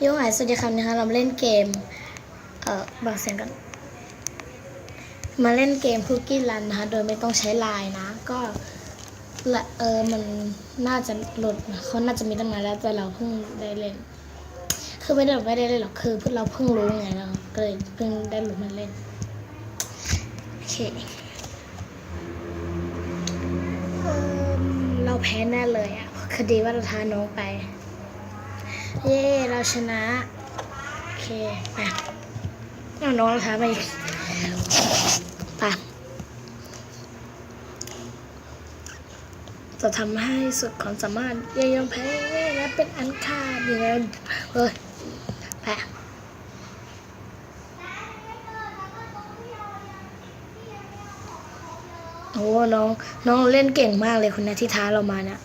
โยงหายสวัสดีครับนะคะเราเล่นเกม เอ่อบอกเสียงกัน มาเล่นเกมคุกกี้รันนะคะ โดยไม่ต้องใช้ไลน์นะ ก็ละเออมันน่าจะโหลดเขาน่าจะมีตั้งนานแล้วแต่เราเพิ่งได้เล่น คือไม่ได้ไม่ได้เล่นหรอกคือเพิ่งเราเพิ่งรู้ไงเราก็เลยเพิ่งได้หลุดมาเล่นโอเคเอิ่มเราแพ้แน่เลยอะคดีว่าเราท้าน้องไป เย้เราชนะ โอเคไปเอาน้องเราท้าไปไปจะทำให้สุดความสามารถเย่ยอมแพ้และเป็นอันขาดอย่างนั้นเฮ้ยไปโอ้น้องน้องเล่นเก่งมากเลยคนนี้ที่ท้าเรามาเนี่ย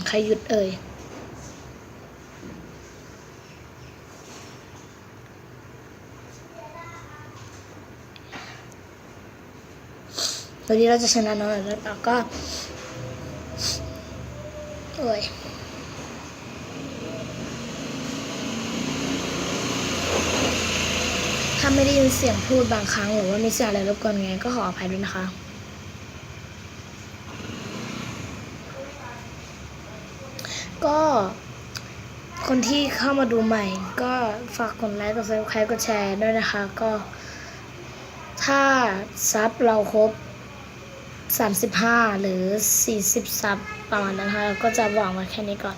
ใครหยุดเอ่ยวันนี้เราจะชนะน้องหรือเปล่าก็ โอ้ยถ้าไม่ได้ยินเสียงพูดบางครั้งหรือว่ามีเสียงอะไรรบกวนไงก็ขออภัยด้วยนะคะ ก็ คนที่เข้ามาดูใหม่ ก็ฝากกดไลค์ กดซับสไครต์กดแชร์ด้วยนะคะ ก็ ถ้าซับเราครบ 35 หรือ 40 ซับประมาณนั้นนะคะเราก็จะวางไว้แค่นี้ก่อน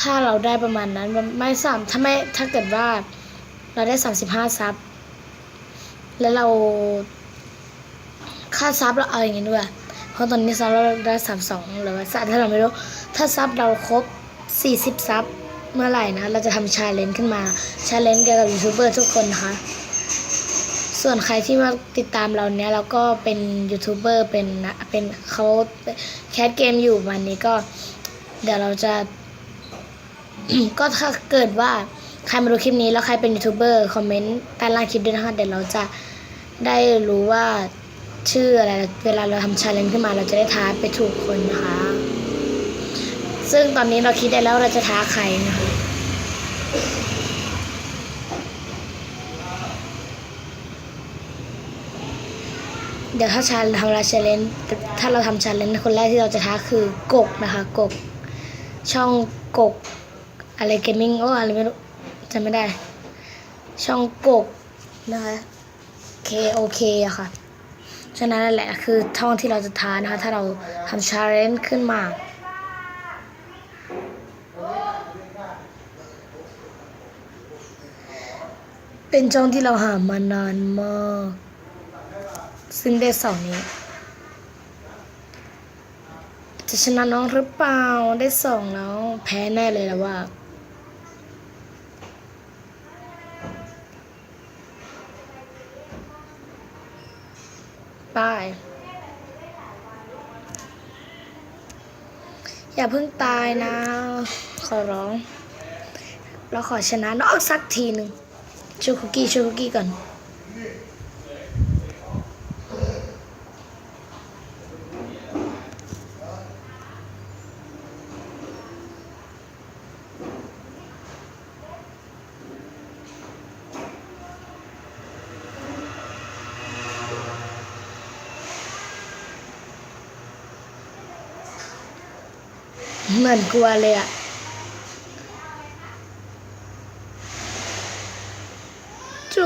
ถ้าเราได้ประมาณนั้นไม่สามถ้าไม่ถ้าเกิดว่าเราได้ 35 ซับ แล้วเราค่าซับเราเอาอย่างงี้ด้วย เพราะตอนนี้ซับเราได้สามสองหรือว่าถ้าเราไม่รู้ ถ้าซับเราครบ สี่สิบซับเมื่อไหร่นะ เราจะทำชาเลนจ์ขึ้นมาชาเลนจ์เกี่ยวกับยูทูบเบอร์ทุกคนนะคะ ส่วนใครที่มาติดตามเราเนี้ยเราก็เป็นยูทูบเบอร์เป็นนะเป็นเขาแคสเกมอยู่วันนี้ก็ เดี๋ยวเราจะ ก็ถ้าเกิดว่าใครมาดูคลิปนี้แล้วใครเป็นยูทูบเบอร์คอมเมนต์ใต้ล่างคลิปด้วยนะคะเดี๋ยวเราจะได้รู้ว่าชื่ออะไร เวลาเราทำชาเลนจ์ขึ้นมาเราจะได้ท้าไปถูกคนนะคะ ซึ่งตอนนี้เราคิดได้แล้วเราจะท้าใครนะคะเดี๋ยวถ้าชาทำลาชาเลนถ้าเราทำชาเลนคนแรกที่เราจะท้าคือกกนะคะกก ช่องกก อะไรเกมมิ่งโอ้อะไรไม่รู้จำไม่ได้ ช่องกกนะคะ K O K อะค่ะฉะนั้นแหละคือช่องที่เราจะท้านะคะ ถ้าเราทำชาเลนขึ้นมา เป็นช่องที่เราหามานานมาก ซึ่งได้สองนี้ จะชนะน้องหรือเปล่าได้สองแล้วแพ้แน่เลยแล้วว่าป้ายอย่าเพิ่งตายนะ ขอร้อง เราขอชนะน้องสักทีหนึ่ง ชูคุกกี้ชูคุกกี้ก่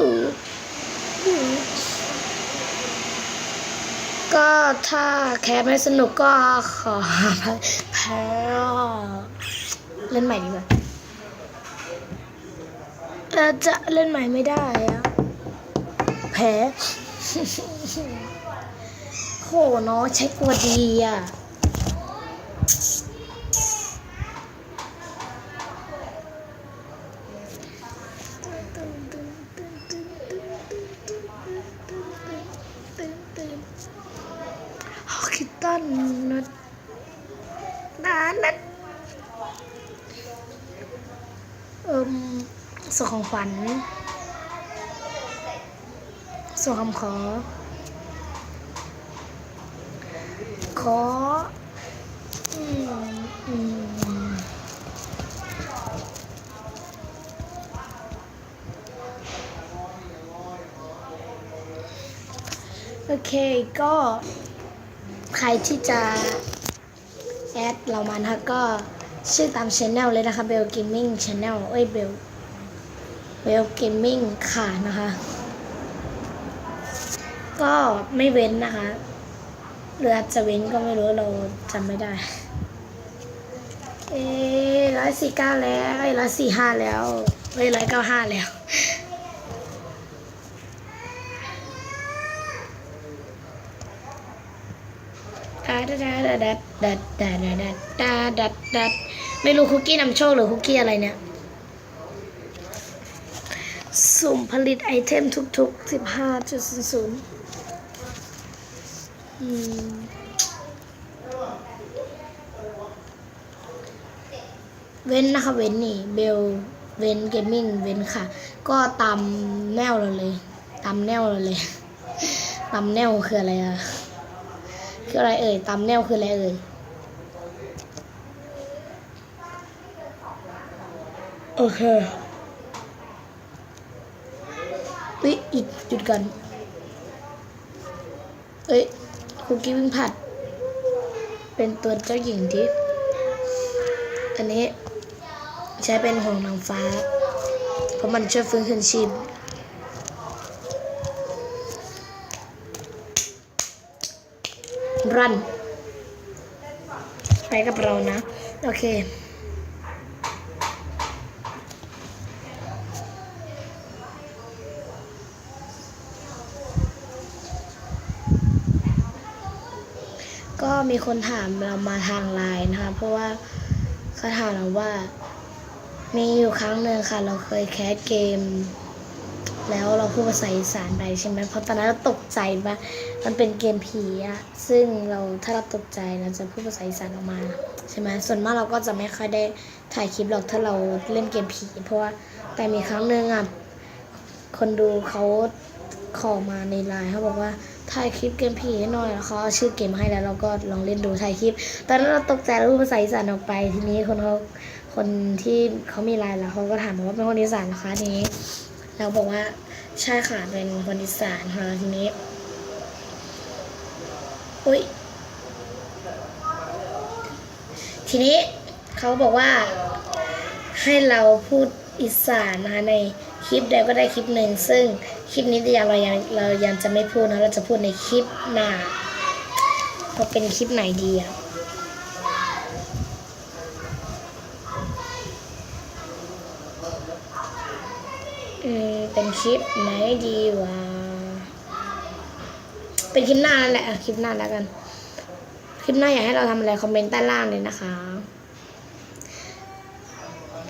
ูก็ถ้าแคสไม่สนุกก็ขอแพ้เล่นใหม่ดีกว่าเออจะเล่นใหม่ไม่ได้อะแพ้โหเนาะใช้กลัวดีอะ มส่งของขวัญส่งคำขอขออโอเค ก็ใครที่จะแอดเรามานะก็ ชื่อตามช anel เลยนะคะ Bell Gaming Channel เอ้ย Bell Bell Gaming ค่ะนะคะ ก็ไม่เว้นนะคะหรืออาจจะเว้นก็ไม่รู้เราจำไม่ได้ เอ้ร้อยสี่เก้าแล้วร้อยสี่ห้าแล้วเอ้ยร้อยเก้าห้าแล้ว ดาดาดาดาดาดาดาดาดาดาดาดไม่รู้คุกกี้นำโชคหรือคุกกี้อะไรเนี่ย สุ่มผลิตไอเทมทุกๆสิบห้าจุดศูนย์เว้นนะคะเว้นนี่เบลเว้นเกมมิ่งเว้นค่ะ ก็ตามแนวเราเลย ตามแนวเราเลย ตามแนวคืออะไรอะ คืออะไรเอ่ยตามแนวคืออะไรเอ่ยโอเคเอ้ยหยุดหยุดก่อนเอ้ยคุกกี้วิ่งผัด เป็นตัวเจ้าหญิงที่อันนี้ใช้เป็นของนางฟ้า เพราะมันช่วยฟื้นคืนชีพ รัน ไปกับเรานะ โอเคก็มีคนถามเรามาทางไลน์นะคะ เพราะว่าเขาถามเราว่า มีอยู่ครั้งหนึ่งค่ะ เราเคยแคสเกม แล้วเราพูดภาษาอีสานไปใช่ไหมเพราะตอนนั้นเราตกใจว่ามันเป็นเกมผีอะซึ่งเราถ้าเราตกใจเราจะพูดภาษาอีสานออกมาใช่ไหมส่วนมากเราก็จะไม่ค่อยได้ถ่ายคลิปหรอกถ้าเราเล่นเกมผี เพราะว่าแต่มีครั้งหนึ่งอะคนดูเขาขอมาในไลน์เขาบอกว่าถ่ายคลิปเกมผีให้หน่อยแล้วเขาเอาชื่อเกมให้แล้วเราก็ลองเล่นดูถ่ายคลิป ตอนนั้นเราตกใจแล้วพูดภาษาอีสานออกไปทีนี้คนเขาคนที่เขามีไลน์แล้วเขาก็ถามว่าเป็นคนอีสานนะคะทีนี้ เราบอกว่าใช่ค่ะเป็นคนอีสานค่ะทีนี้อุ้ยทีนี้เขาบอกว่าให้เราพูดอีสานนะคะในคลิปใดก็ได้คลิปหนึ่งซึ่งคลิปนี้เรายังเรายังจะไม่พูดนะเราจะพูดในคลิปหน้าเราเป็นคลิปไหนดีอะอืม เป็นคลิปไหนดีวะ เป็นคลิปหน้านั่นแหละคลิปหน้าแล้วกัน คลิปหน้าอยากให้เราทำอะไร คอมเมนต์ใต้ล่างเลยนะคะ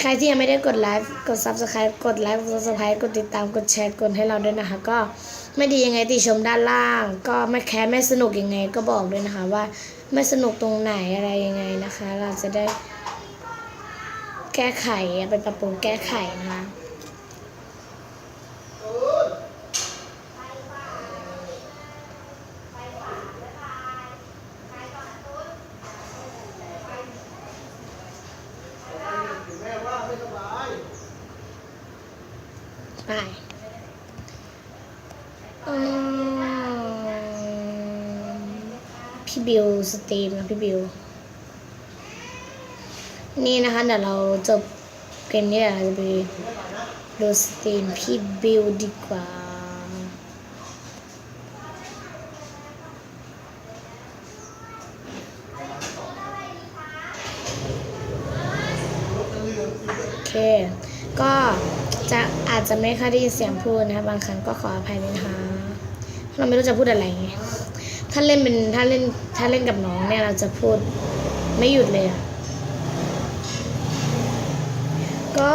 ใครที่ยังไม่ได้กดไลค์ กด subscribe กดไลค์ กด subscribe กดติดตาม กดแชร์ กดให้เราด้วยนะคะ ก็ไม่ดียังไงติชมด้านล่าง ก็ไม่แค้ไม่สนุกยังไง ก็บอกด้วยนะคะ ว่าไม่สนุกตรงไหนอะไรยังไงนะคะ เราจะได้แก้ไขไปปรับปรุงแก้ไขนะคะ พี่บิวสตรีมนะพี่บิว นี่นะคะเดี๋ยวเราจบเกมนี้เดี๋ยวเราจะไปดูสตรีมพี่บิวดีกว่าโอเค ก็จะอาจจะไม่ค่อยได้ยินเสียงพูดนะคะบางครั้งก็ขออภัยนะคะ เราไม่รู้จะพูดอะไรไงถ้าเล่นเป็นถ้าเล่นถ้าเล่นกับน้องเนี่ยเราจะพูดไม่หยุดเลยอะก็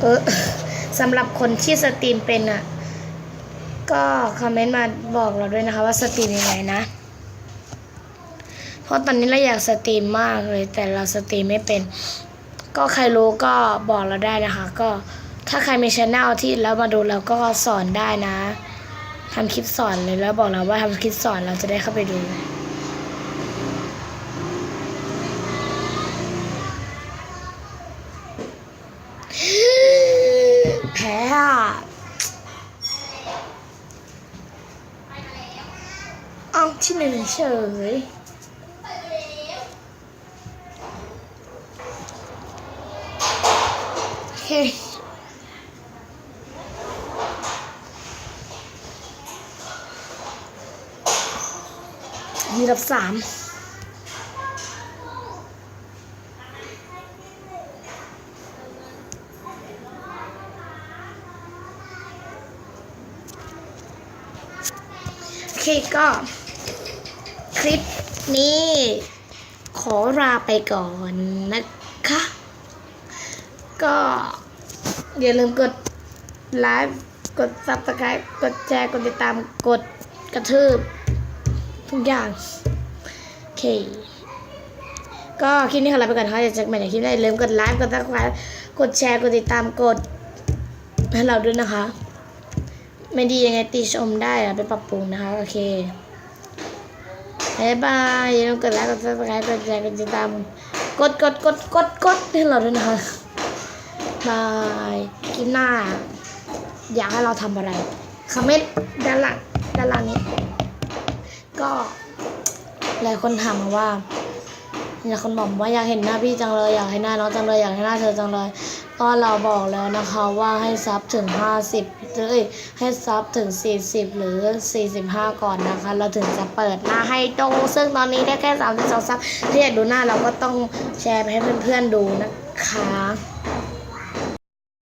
เออสำหรับคนที่สตรีมเป็นอะก็คอมเมนต์มาบอกเราด้วยนะคะว่าสตรีมยังไงนะ เพราะตอนนี้เราอยากสตรีมมากเลย แต่เราสตรีมไม่เป็น ก็ใครรู้ก็บอกเราได้นะคะ ก็ถ้าใครมีช anel ที่แล้วมาดูเราก็สอนได้นะ ทำคลิปสอนเลยแล้วบอกเราว่าทำคลิปสอนเราจะได้เข้าไปดูแพ้อะที่หนึ่งเฉย ยีรับสามโอเคก็คลิปนี้ ขอลาไปก่อนนะคะ ก็อย่าลืมกดไลฟ์กด subscribe กดแชร์ กดติดตามกดกระทืบ ทุกอย่าง โอเค ก็คลิปนี้ขอลาไปก่อนนะคะจะเจอกันใหม่ในคลิปหน้าอย่าลืมกดไลค์กดซับสไครต์กดแชร์ กดติดตามกดให้เราด้วยนะคะ ไม่ดียังไงติชมได้อะไปปรับปรุงนะคะ โอเคบายบายอย่าลืมกดไลค์กดซับสไครต์กดแชร์กดติดตามกดกดกดกดกดให้เราด้วยนะคะบายคลิปหน้า อยากให้เราทำอะไรคอมเมนต์ด้านหลังด้านล่างนี้ ก็หลายคนถามมาว่าหลายคนบอกว่าอยากเห็นหน้าพี่จังเลยอยากเห็นหน้าน้องจังเลยอยากเห็นหน้าเธอจังเลยก็เราบอกแล้วนะคะว่าให้ซับถึง 50เอ้ยให้ซับถึง 40 หรือ 45 ก่อนนะคะ เราถึงจะเปิดหน้าให้ดูซึ่งตอนนี้ได้แค่32ซับถ้าอยากดูหน้าเราก็ต้องแชร์ไปให้เพื่อนๆดูนะคะ